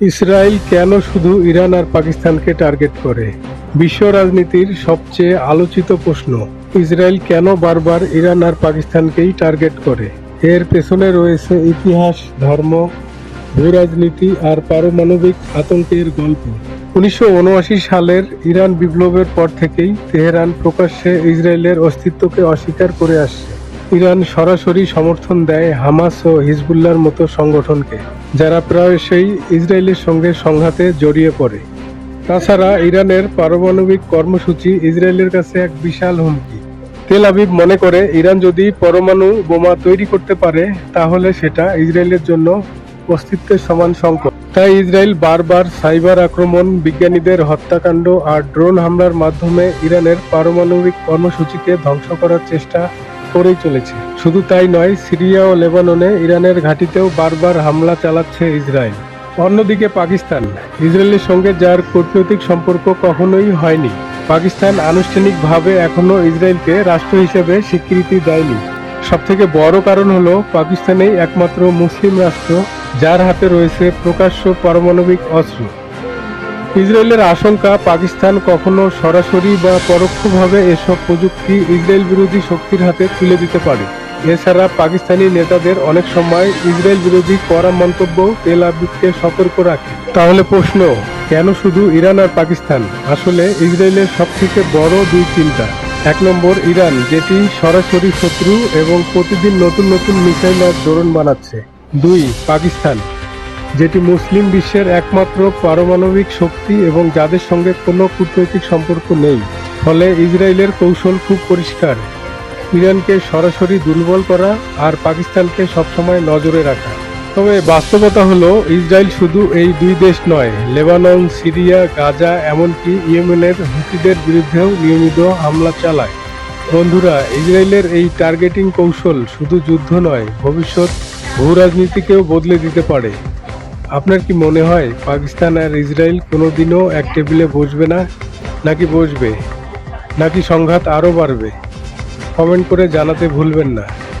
Israel কেন শুধু Iran আর পাকিস্তানকে টার্গেট করে? বিশ্ব রাজনীতির সবচেয়ে আলোচিত প্রশ্ন, ইসরায়েল কেন বারবার ইরান আর পাকিস্তানকেই টার্গেট করে? এর পেছনে রয়েছে ইতিহাস, ধর্ম, ভূরাজনীতি আর পারমাণবিক আতঙ্কের গল্প। উনিশশো উনআশি সালের ইরান বিপ্লবের পর থেকেই তেহরান প্রকাশ্যে ইসরায়েলের অস্তিত্বকে অস্বীকার করে আসছে। ইরান সরাসরি সমর্থন দেয় হামাস ও হিজবুল্লাহর মতো সংগঠনকে। যারা প্রায়শই ইসরায়েলের সঙ্গে সংঘাতে জড়িয়ে পড়ে। তাছাড়া ইরানের পারমাণবিক কর্মসূচি ইসরায়েলের কাছে এক বিশাল হুমকি। তেল আবিব মনে করে, ইরান যদি পরমাণু বোমা তৈরি করতে পারে, তাহলে সেটা ইসরায়েলের জন্য অস্তিত্বের সমান সংকট। তাই ইসরায়েল বারবার সাইবার আক্রমণ, বিজ্ঞানীদের হত্যাকাণ্ড আর ড্রোন হামলার মাধ্যমে ইরানের পারমাণবিক কর্মসূচিকে ধ্বংস করার চেষ্টা করেই চলেছে। শুধু তাই নয়, সিরিয়া ও লেবাননে ইরানের ঘাঁটিতেও বারবার হামলা চালাচ্ছে ইসরায়েল। অন্যদিকে পাকিস্তান, ইসরায়েলের সঙ্গে যার কূটনৈতিক সম্পর্ক কখনোই হয়নি। পাকিস্তান আনুষ্ঠানিকভাবে এখনও ইসরায়েলকে রাষ্ট্র হিসেবে স্বীকৃতি দেয়নি। সবথেকে বড় কারণ হলো, পাকিস্তানেই একমাত্র মুসলিম রাষ্ট্র, যার হাতে রয়েছে প্রকাশ্য পারমাণবিক অস্ত্র। ইসরায়েলের আশঙ্কা, পাকিস্তান কখনো সরাসরি বা পরোক্ষভাবে এসব প্রযুক্তি ইসরায়েল বিরোধী শক্তির হাতে তুলে দিতে পারে। এছাড়া পাকিস্তানি নেতাদের অনেক সময় ইসরায়েল বিরোধী করা মন্তব্য তেল আবিবকে সতর্ক রাখে। তাহলে প্রশ্ন, কেন শুধু ইরান আর পাকিস্তান? আসলে ইসরায়েলের সবথেকে বড় দুই চিন্তা। এক নম্বর, ইরান, যেটি সরাসরি শত্রু এবং প্রতিদিন নতুন নতুন মিসাইল আর ড্রোন বানাচ্ছে। দুই, পাকিস্তান। যেটি মুসলিম বিশ্বের একমাত্র পারমাণবিক শক্তি এবং যাদের সঙ্গে কোনো কূটনৈতিক সম্পর্ক নেই। ফলে ইসরায়েলের কৌশল খুব পরিষ্কার। ইরানকে সরাসরি দুর্বল করা আর পাকিস্তানকে সবসময় নজরে রাখা। তবে বাস্তবতা হলো, ইসরায়েল শুধু এই দুই দেশ নয়, লেবানন, সিরিয়া, গাজা, এমনকি ইয়েমেনের হুতিদের বিরুদ্ধেও নিয়মিত হামলা চালায়। বন্ধুরা, ইসরায়েলের এই টার্গেটিং কৌশল শুধু যুদ্ধ নয়, ভবিষ্যৎ ভূরাজনীতিকেও বদলে দিতে পারে। আপনার কি মনে হয় পাকিস্তান আর ইসরায়েল কোনোদিনও এক টেবিলে বসবে না, নাকি বসবে? নাকি সংঘাত আরও বাড়বে? কমেন্ট করে জানাতে ভুলবেন না।